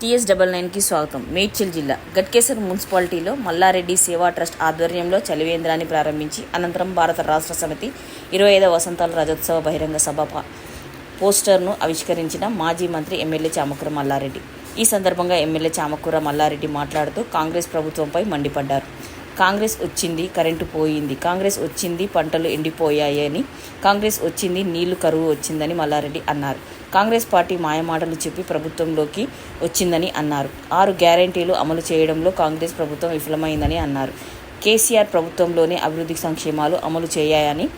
TS double నైన్కి స్వాగతం. మేడ్చల్ జిల్లా గట్కేసర్ మున్సిపాలిటీలో మల్లారెడ్డి సేవా ట్రస్ట్ ఆధ్వర్యంలో చలివేంద్రాన్ని ప్రారంభించి అనంతరం భారత రాష్ట్ర సమితి ఇరవై ఐదవ వసంతాల రజోత్సవ బహిరంగ సభ పోస్టర్ను ఆవిష్కరించిన మాజీ మంత్రి ఎమ్మెల్యే చామకూర మల్లారెడ్డి. ఈ సందర్భంగా ఎమ్మెల్యే చామకూర మల్లారెడ్డి మాట్లాడుతూ కాంగ్రెస్ ప్రభుత్వంపై మండిపడ్డారు. కాంగ్రెస్ వచ్చింది కరెంటు పోయింది. కాంగ్రెస్ వచ్చింది పంటలు ఎండిపోయాయని కాంగ్రెస్ వచ్చింది నీళ్ళు కరువు వచ్చిందని మల్లారెడ్డి అన్నారు. కాంగ్రెస్ పార్టీ మాయమాటలు చెప్పి ప్రభుత్వంలోకి వచ్చిందని అన్నారు. ఆరు గ్యారంటీలు అమలు చేయడంలో కాంగ్రెస్ ప్రభుత్వం విఫలమైందని అన్నారు. కేసీఆర్ ప్రభుత్వంలోనే అభివృద్ధి సంక్షేమాలు అమలు చేయాయని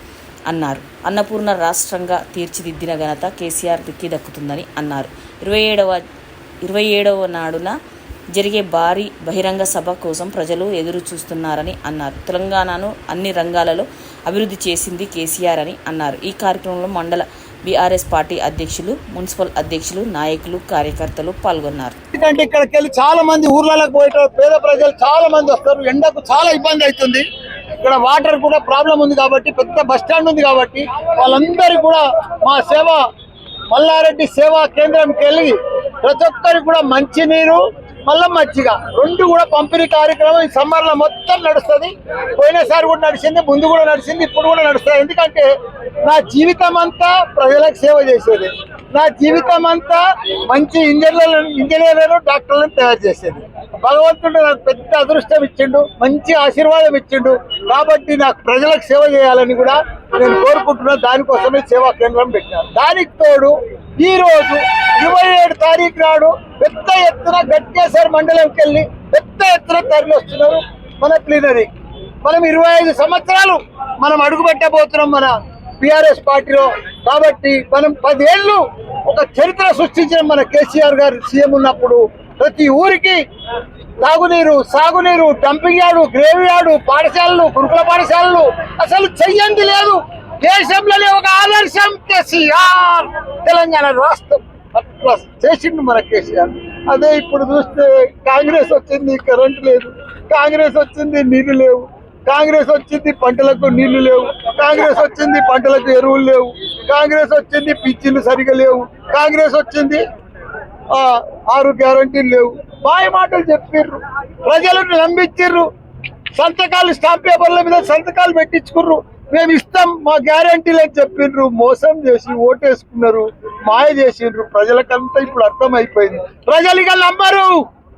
అన్నారు. అన్నపూర్ణ రాష్ట్రంగా తీర్చిదిద్దిన ఘనత కేసీఆర్ దిక్కి దక్కుతుందని అన్నారు. ఇరవై ఏడవ ఇరవై ఏడవ నాడున జరిగే భారీ బహిరంగ సభ కోసం ప్రజలు ఎదురు చూస్తున్నారని అన్నారు. తెలంగాణను అన్ని రంగాలలో అభివృద్ధి చేసింది కేసీఆర్ అని అన్నారు. ఈ కార్యక్రమంలో మండల బీఆర్ఎస్ పార్టీ అధ్యక్షులు మున్సిపల్ అధ్యక్షులు నాయకులు కార్యకర్తలు పాల్గొన్నారు. ఎందుకంటే ఇక్కడికి వెళ్ళి చాలా మంది ఊర్లలోకి పోయేటప్పుడు పేద ప్రజలు చాలా మంది వస్తారు. ఎండకు చాలా ఇబ్బంది అవుతుంది. ఇక్కడ వాటర్ కూడా ప్రాబ్లం ఉంది కాబట్టి పెద్ద బస్ స్టాండ్ ఉంది కాబట్టి వాళ్ళందరూ కూడా మా సేవ మల్లారెడ్డి సేవా కేంద్రంకి వెళ్ళి ప్రతి ఒక్కరికి కూడా మంచినీరు మళ్ళీ మజ్జిగ రెండు కూడా పంపిణీ కార్యక్రమం ఈ సమ్మర్లో మొత్తం నడుస్తుంది. పోయినసారి కూడా నడిచింది ముందు కూడా నడిచింది ఇప్పుడు కూడా నడుస్తుంది. ఎందుకంటే నా జీవితం అంతా ప్రజలకు సేవ చేసేది. నా జీవితం అంతా మంచి ఇంజనీర్లను ఇంజనీర్లను డాక్టర్లను తయారు చేసేది. భగవంతుడు నాకు పెద్ద అదృష్టం ఇచ్చిండు మంచి ఆశీర్వాదం ఇచ్చిండు. కాబట్టి నాకు ప్రజలకు సేవ చేయాలని కూడా నేను కోరుకుంటున్నా. దానికోసమే సేవా కేంద్రం పెట్టాను దానికి తోడు ఈ రోజు ఇరవై ఏడు తారీఖు నాడు పెద్ద ఎత్తున గట్కేశ్వర మండలంకి వెళ్ళి పెద్ద ఎత్తున తరలి వస్తున్నారు మన ప్లీనరీ మనం ఇరవై ఐదు సంవత్సరాలు మనం అడుగుపెట్టబోతున్నాం మన బిఆర్ఎస్ పార్టీలో. కాబట్టి మనం పదేళ్ళు ఒక చరిత్ర సృష్టించిన మన కేసీఆర్ గారు సీఎం ఉన్నప్పుడు ప్రతి ఊరికి తాగునీరు సాగునీరు డంపింగ్ యార్డు గ్రేవ్ యార్డు పాఠశాలలు గురుకుల పాఠశాలలు. అసలు చెయ్యంది లేదు. దేశంలోనే ఒక ఆదర్శం కేసీఆర్. తెలంగాణ రాష్ట్రం చేసిండు మన కేసీఆర్. అదే ఇప్పుడు చూస్తే కాంగ్రెస్ వచ్చింది కరెంట్ లేదు. కాంగ్రెస్ వచ్చింది నీళ్ళు లేవు. కాంగ్రెస్ వచ్చింది పంటలకు నీళ్ళు లేవు. కాంగ్రెస్ వచ్చింది పంటలకు ఎరువులు లేవు. కాంగ్రెస్ వచ్చింది పిచ్చిలు సరిగా లేవు. కాంగ్రెస్ వచ్చింది ఆరు గ్యారంటీలు లేవు. మాయ మాటలు చెప్పిర్రు. ప్రజలను నమ్మించిర్రు సంతకాలు స్టాంప్ పేపర్ల మీద సంతకాలు పెట్టించుకుర్రు. మేము ఇస్తాం మా గ్యారంటీలు అని చెప్పిండ్రు మోసం చేసి ఓటేసుకున్నారు మాయ చేసిండ్రు ప్రజలకంతా ఇప్పుడు అర్థమైపోయింది. ప్రజలు ఇక నమ్మరు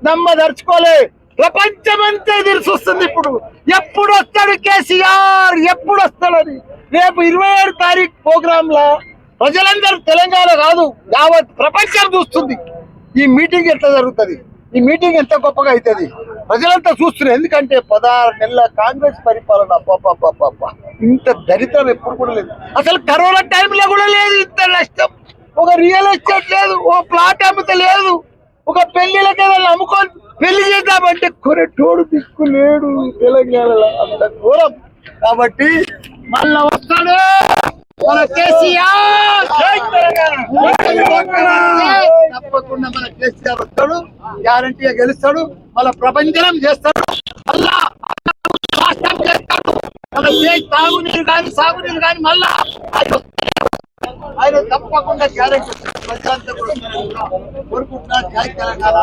నమ్మదలుచుకోలే. ప్రపంచమంతా ఎదురు చూస్తుంది ఇప్పుడు. ఎప్పుడు వస్తాడు కేసీఆర్? ఎప్పుడు వస్తాడని రేపు ఇరవై ఏడు తారీఖు ప్రోగ్రామ్ లా ప్రజలందరూ తెలంగాణ కాదు యావత్ ప్రపంచం చూస్తుంది. ఈ మీటింగ్ ఎట్లా జరుగుతుంది? ఈ మీటింగ్ ఎంత గొప్పగా అవుతుంది ప్రజలంతా చూస్తున్నారు. ఎందుకంటే పదహారు నెలల కాంగ్రెస్ పరిపాలన పాప ఇంత దరిద్రం ఎప్పుడు కూడా లేదు. అసలు కరోనా టైంలో కూడా లేదు ఇంత నష్టం. ఒక రియల్ ఎస్టేట్ లేదు ఒక ప్లాట్ అమ్మితే లేదు. ఒక పెళ్ళిలకి ఏదైనా అమ్ముకొని పెళ్ళి చేద్దామంటే కొనేటోడు దిక్కు లేడు తెలంగాణలో. అంత ఘోరం. కాబట్టి మళ్ళా వస్తాడే. మన కేసీఆర్. తప్పకుండా మన కేసీఆర్ వస్తాడు గ్యారంటీగా గెలుస్తాడు మళ్ళా ప్రపంచనం చేస్తాడు. మళ్ళా రాష్ట్రం చేస్తాడు. మన తాగునీరు కానీ సాగునీరు కానీ మళ్ళా ఆయన తప్పకుండా గ్యారంటీ. కూడా కోరుకుంటున్నారు. జై తెలంగాణ.